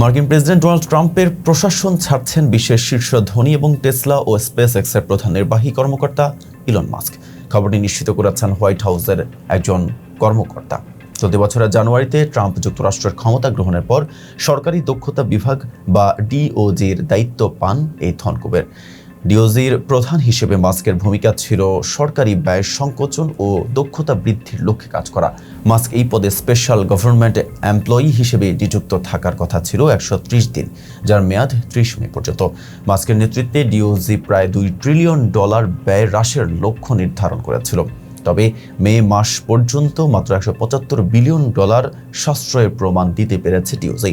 মার্কিন president Donald ট্রাম্পের প্রশাসন ছাড়ছেন বিশ্বের শীর্ষ ধনী এবং টেসলা ও স্পেস এক্সের প্রধান নির্বাহী কর্মকর্তা ইলন মাস্ক। খবরটি নিশ্চিত করেছেন হোয়াইট হাউসের একজন কর্মকর্তা। চলতি বছরের জানুয়ারিতে ট্রাম্প যুক্তরাষ্ট্রের ক্ষমতা গ্রহণের পর সরকারি দক্ষতা বিভাগ বা ডিওজির দায়িত্ব পান এই থনকুবের ডিওজির প্রধান হিসেবে মাস্কের ভূমিকা ছিল সরকারি ব্যয় সংকোচন ও দক্ষতা বৃদ্ধির লক্ষ্যে কাজ করা। মাস্ক এই পদে স্পেশাল গভর্নমেন্ট এমপ্লয়ি হিসেবে নিযুক্ত থাকার কথা ছিল একশো ত্রিশ দিন, যার মেয়াদ ত্রিশ মে পর্যন্ত। মাস্কের নেতৃত্বে ডিওজি প্রায় দুই ট্রিলিয়ন ডলার ব্যয় হ্রাসের লক্ষ্য নির্ধারণ করেছিল। তবে মে মাস পর্যন্ত মাত্র একশো পঁচাত্তর বিলিয়ন ডলার সাশ্রয়ের প্রমাণ দিতে পেরেছে ডিওজি।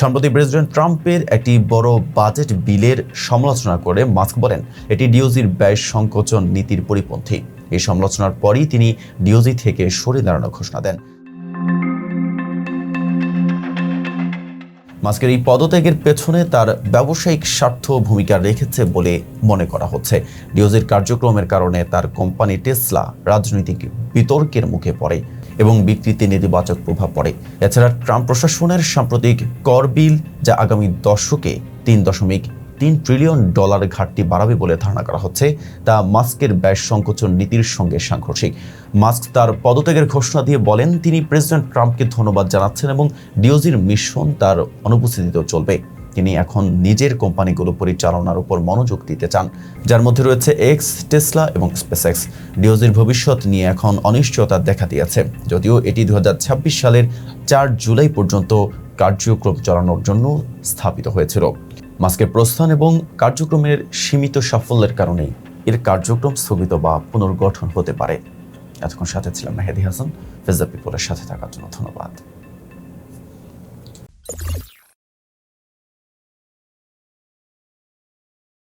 সম্প্রতি প্রেসিডেন্ট ট্রাম্পের একটি বড় বাজেট বিলের সমালোচনা করে মাস্ক বলেন, এটি ডিওজির ব্যয় সংকোচন নীতির পরিপন্থী। এই সমালোচনার পরই তিনি ডিওজি থেকে সরে দাঁড়ানোর ঘোষণা দেন। মাস্কের এই পদত্যাগের পেছনে তার ব্যবসায়িক স্বার্থ ভূমিকা রেখেছে বলে মনে করা হচ্ছে। ডিওজির কার্যক্রমের কারণে তার কোম্পানি টেসলা রাজনৈতিক বিতর্কের মুখে পড়ে এবং বিকৃতি নেতিবাচক প্রভাব পড়ে। এছাড়া ট্রাম্প প্রশাসনের সাম্প্রতিক কর বিল যা আগামী দশকে তিন দশমিক তিন ট্রিলিয়ন ডলার ঘাটতি বাড়াবে বলে ধারণা করা হচ্ছে। তা মাস্কের ব্যয় সংকোচন নীতির সঙ্গে সাংঘর্ষিক। মাস্ক তার পদত্যাগের ঘোষণা দিয়ে বলেন, তিনি প্রেসিডেন্ট ট্রাম্পকে ধন্যবাদ জানাচ্ছেন এবং ডিওজির মিশন তার অনুপস্থিতিতেও চলবে। তিনি এখন নিজের কোম্পানিগুলো পরিচালনার উপর মনোযোগ দিতে চান, যার মধ্যে রয়েছে এক্স টেসলা এবং স্পেসএক্স ডিওজির ভবিষ্যৎ নিয়ে এখন অনিশ্চয়তা দেখা দিয়েছে। যদিও এটি দু হাজার ছাব্বিশ সালের চার জুলাই পর্যন্ত কার্যক্রম চালানোর জন্য স্থাপিত হয়েছিল। মাস্কের প্রস্থান এবং কার্যক্রমের সীমিত সাফল্যের কারণেই এর কার্যক্রম স্থগিত বা পুনর্গঠন হতে পারে। এতক্ষণ সাথে ছিলাম মেহেদি হাসান। ফেজা পিপলের সাথে থাকার জন্য ধন্যবাদ।